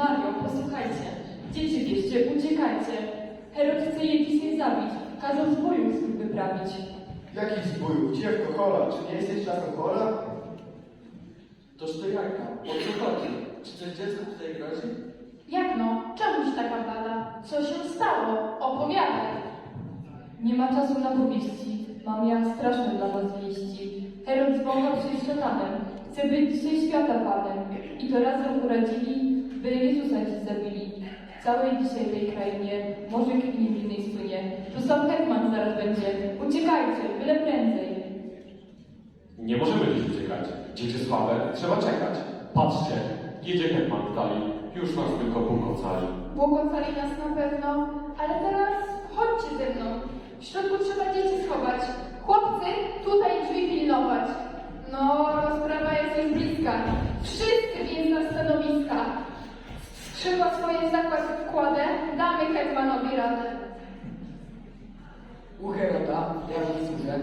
Mario, posłuchajcie. Dzieci bierzcie, uciekajcie. Herod chce je dzisiaj zabić. Kazał zbójów swój wyprawić. Jaki zbój, dziewko chora, czy nie jesteś czasem chora? Toż to jaka? O co chodzi? Czy coś dziecko tutaj grozi? Jak no? Czemuś taka blada? Co się stało? Opowiadaj. Nie ma czasu na powieści. Mam ja straszne dla was wieści. Herod zwąchał się szatanem. Chce być dzisiaj świata panem. I to razem uradzili, by Jezusa dziś zabili. W całej dzisiaj tej krainie może krwi niewinnej spłynie. Tu sam hetman zaraz będzie. Uciekajcie, byle prędzej. Nie możemy dziś uciekać. Dziecię słabe, trzeba czekać. Patrzcie, jedzie hetman w dali. Już nas tylko Bóg ocali. Nas na pewno, ale teraz chodźcie ze mną. W środku trzeba dzieci schować. Chłopcy, tutaj drzwi pilnować. No, rozprawa jest już bliska. Wszyscy więc na stanowiska. Skrzydła swoje zakład wkładę, damy hetmanowi radę. U ja nie służę,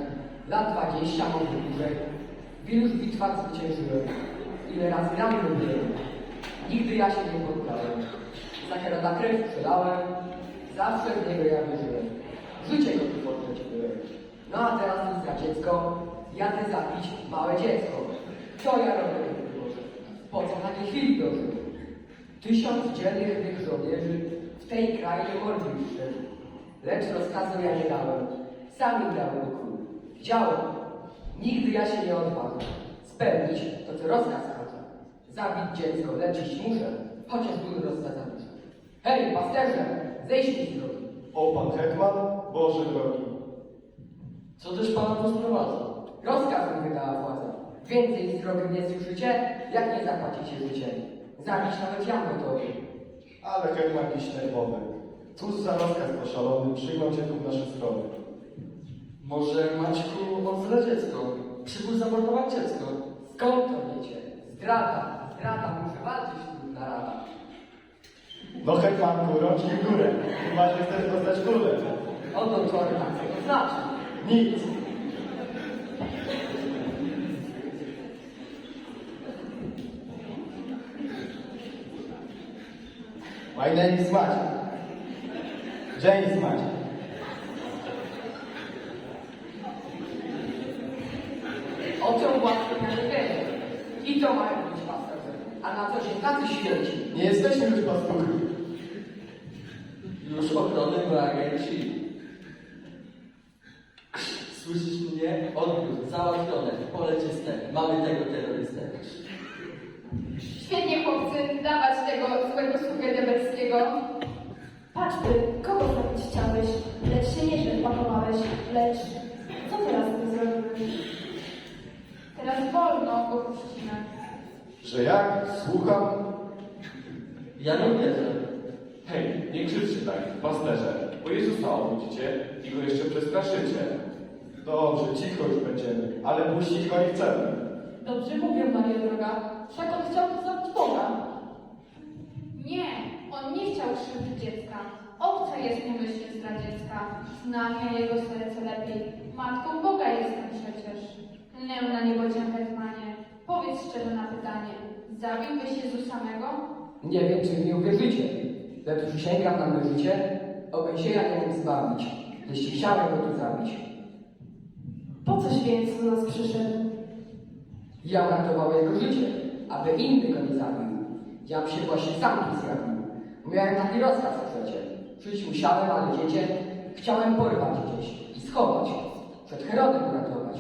lat dwadzieścia może dłużej. W iluż bitwach zwyciężyłem, ile razy ranny byłem. Nigdy ja się nie poddałem. Za Heroda krew przelałem, zawsze w niego ja wierzyłem. Życie go tu byłem. No a teraz tu za dziecko, jadę zabić małe dziecko. Co ja robię? Po co takiej chwili dożył? Tysiąc dzielnych tych żołnierzy w tej krainie mordy wszedł. Lecz rozkazu ja nie dałem. Sam im dał król. Widziałem. Nigdy ja się nie odważę. Spełnić to, co rozkaz każe. Zabić dziecko, leczyć muszę, chociaż ból rozsadza duszę. Hej, pasterze, zejdź mi z drogi. O pan hetman, Boże drogi. Co też pana tu sprowadza? Rozkaz mi wydała władza. Więcej z drogi nie słyszycie, jak nie zapłacicie życie. Zabić nawet ja gotowy. Ale hetman jakiś nerwowy. Cóż za rozkaz poszalony, przygnął cię tu w nasze strony. Może Maćku on zle dziecko? Przybył zamordować dziecko. Skąd to wiecie? Zdrada, zdrada, muszę walczyć tu na rada. No hetmanku, rączki w górę. Chyba, że chcesz dostać królę. Oto czorna, co to znaczy? Nic. My name is Maciek. James Maciek. O czym właśnie ja nie wiem. I to mają być pasterze. A na co się tacy święci? Nie jesteśmy już pastuchy. Już ochrony my agenci. Słyszysz mnie? Odbiór, załatwione, pole czyste. Mamy tego terrorystę. Świetnie, chłopcy, dawać tego złego sługę diabelskiego. Patrz ty, kogo zabić chciałeś? Lecz się nieźle wpakowałeś. Lecz co teraz ty zrobiłeś? Teraz wolno go puścimy. Że jak? Słucham? Ja nie wierzę. Hej, nie krzyczcie tak, pasterze, bo Jezusa obudzicie i go jeszcze przestraszycie. Dobrze, cicho już będziemy, ale puścić go nie chcemy. Dobrze mówię, Maria droga. Wszak on chciał zabić Boga. Krzywdzić dziecka. Obca jest mu myśl zdradziecka. Znam ja jego serce lepiej. Matką Boga jestem przecież. Lnę na niebocie hetmanie. Powiedz szczerze na pytanie. Zabiłbyś Jezusa samego? Nie wiem, czy mi uwierzycie, lecz przysięgam na moje życie, obym się ja nie mógł zbawić, jeśli chciałem go tu zabić. Po coś więc do nas przyszedł? Ja uratował jego życie, aby inny go nie zabił. Ja się właśnie sam tu zjawił. Miałem taki rozkaz przecie. Przyjść musiałem, ale dziecię chciałem porwać gdzieś i schować, przed Herodem uratować.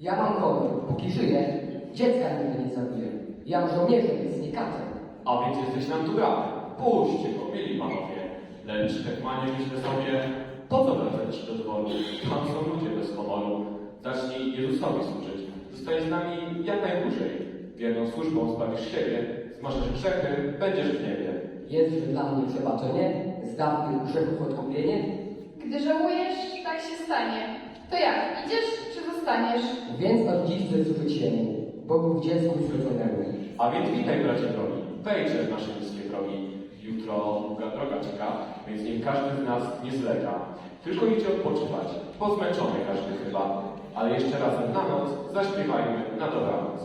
Ja mam honor, póki żyję, dziecka nigdy nie zabiję. Ja żołnierzem, jest nie katem. A więc jesteś nam tu brany. Puśćcie go, panowie. Lecz hetmanie myślę sobie, po co wracać do dworu? Tam są ludzie bez honoru. Zacznij Jezusowi służyć. Zostań z nami jak najdłużej. Wierną służbą zbawisz siebie, zmaszasz grzechy, będziesz w niebie. Jest że dla mnie przebaczenie, z dawnych grzechów odkupienie, Gdy żałujesz, tak się stanie. To jak, idziesz czy zostaniesz? więc od dziś chcę służyć Jemu, Bogu w dziecku zrodzonemu. A więc witaj, bracie drogi. Wejdźże w nasze niskie drogi. Jutro długa droga czeka, więc niech każdy z nas nie zlega. Tylko idźcie odpoczywać, bo zmęczony każdy chyba. Ale jeszcze razem na noc zaśpiewajmy na dobranoc.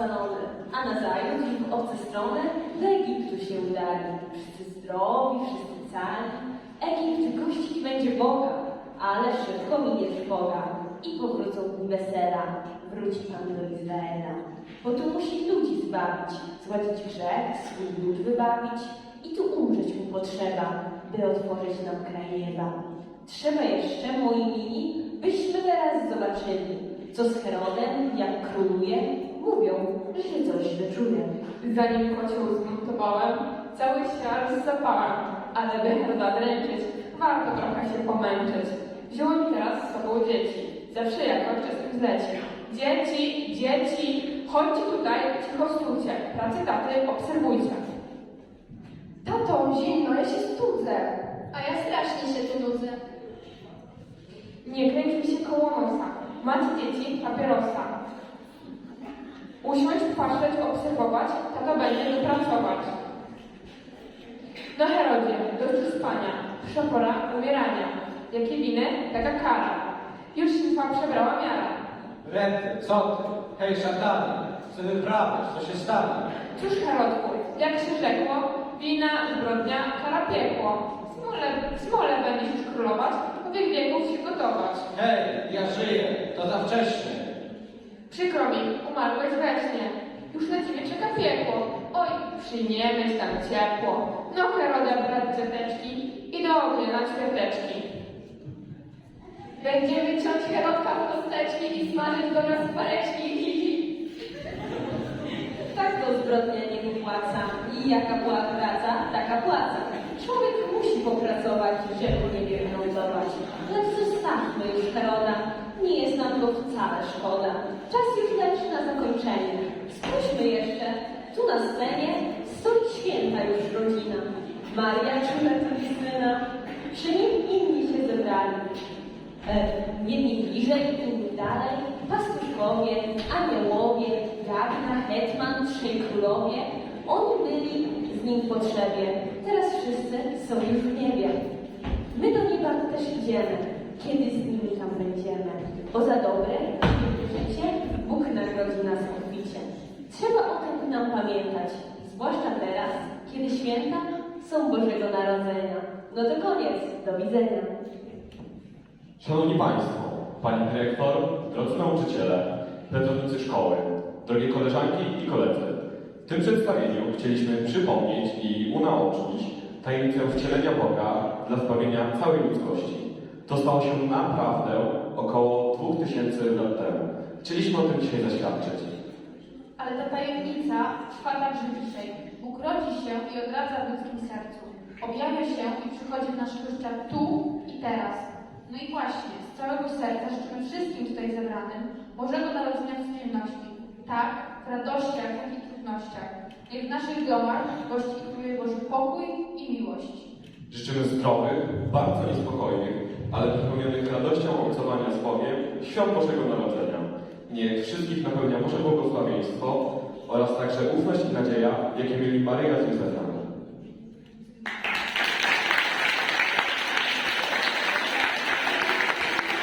Ocalony, a nazajutrz w obce strony do Egiptu się udali. Wszyscy zdrowi, wszyscy cali. Egipt gościć będzie Boga, ale szybko minie trwoga i powrócą dni wesela. Wróci Pan do Izraela, bo tu musi ludzi zbawić, zładzić grzech, swój lud wybawić i tu umrzeć mu potrzeba, by otworzyć nam kraj. Trzeba jeszcze, moi mili, byśmy teraz zobaczyli, co z Herodem, jak króluje, mówią, że się coś wyczuje. Zanim kocioł zmontowałem, cały świat z zapałem, ale by Heroda dręczyć, warto trochę się pomęczyć. Wziąłem teraz z sobą dzieci, zawsze jakoś czasem zleci. Dzieci, dzieci, chodźcie tutaj, cicho stójcie, pracę taty obserwujcie. Tato, zimno, ja się studzę. A ja strasznie się tu nudzę. Nie kręć mi się koło nosa. Macie dzieci papierosa. Usiąść, patrzeć, obserwować, tato będzie wypracować. No Herodzie, dość spania, przyszła pora umierania. Jakie winy, taka kara. Już się wam przebrała miara. Rety, co ty? Hej, szatanie, co wyprawiasz? Co się stanie? Cóż Herodku, jak się rzekło, wina, zbrodnia, kara piekło. Smole, smole będziesz już królować, wiek wieków się gotować. Hej, ja żyję, to za wcześnie. Przykro mi, umarłeś we śnie. Już na ciebie czeka piekło. Oj, przyjmiemy tam ciepło. No Heroda, brat dziateczki i do ognia na ćwiarteczki. Będziemy ciąć Herodka w kosteczki i smażyć do nas pareczki. Hi, hi. Tak to zbrodnia nie wypłaca. I jaka była praca, taka płaca. Człowiek musi popracować, żeby nie wyrządzować. Lecz zostawmy już Heroda. Go wcale szkoda. Czas już leży na zakończenie. Spójrzmy jeszcze. Tu na scenie stoi święta już rodzina. Maria czyta coś syna. Przy nim inni się zebrali. E, jedni bliżej, inni dalej, pastuszkowie, aniołowie, Jagna, Hetman, trzej królowie, oni byli z nim w potrzebie, teraz wszyscy są już w niebie. My do nieba też idziemy, kiedy z nimi tam będziemy, bo za dobre życie Bóg nagrodzi nas obficie. Trzeba o tym nam pamiętać, zwłaszcza teraz, kiedy święta są Bożego Narodzenia. No to koniec, do widzenia. Szanowni Państwo, Pani Dyrektor, drodzy nauczyciele, pracownicy szkoły, drogie koleżanki i koledzy. W tym przedstawieniu chcieliśmy przypomnieć i unaocznić tajemnicę wcielenia Boga dla zbawienia całej ludzkości. To stało się naprawdę około 2000 lat temu. Chcieliśmy o tym dzisiaj zaświadczyć. Ale ta tajemnica trwa także dzisiaj. Bóg rodzi się i odradza w ludzkim sercu. Objawia się i przychodzi w nasze życia tu i teraz. No i właśnie, z całego serca życzymy wszystkim tutaj zebranym Bożego Narodzenia w codzienności. Tak, w radościach, jak i trudnościach. Niech w naszych domach gości króluje Boży pokój i miłość. Życzymy zdrowych, bardzo niespokojnych, ale wypełnionych radością obcowania z Bogiem świąt Bożego Narodzenia. Niech wszystkich napełnia Boże błogosławieństwo oraz także ufność i nadzieja, jakie mieli Maryja z Józefem.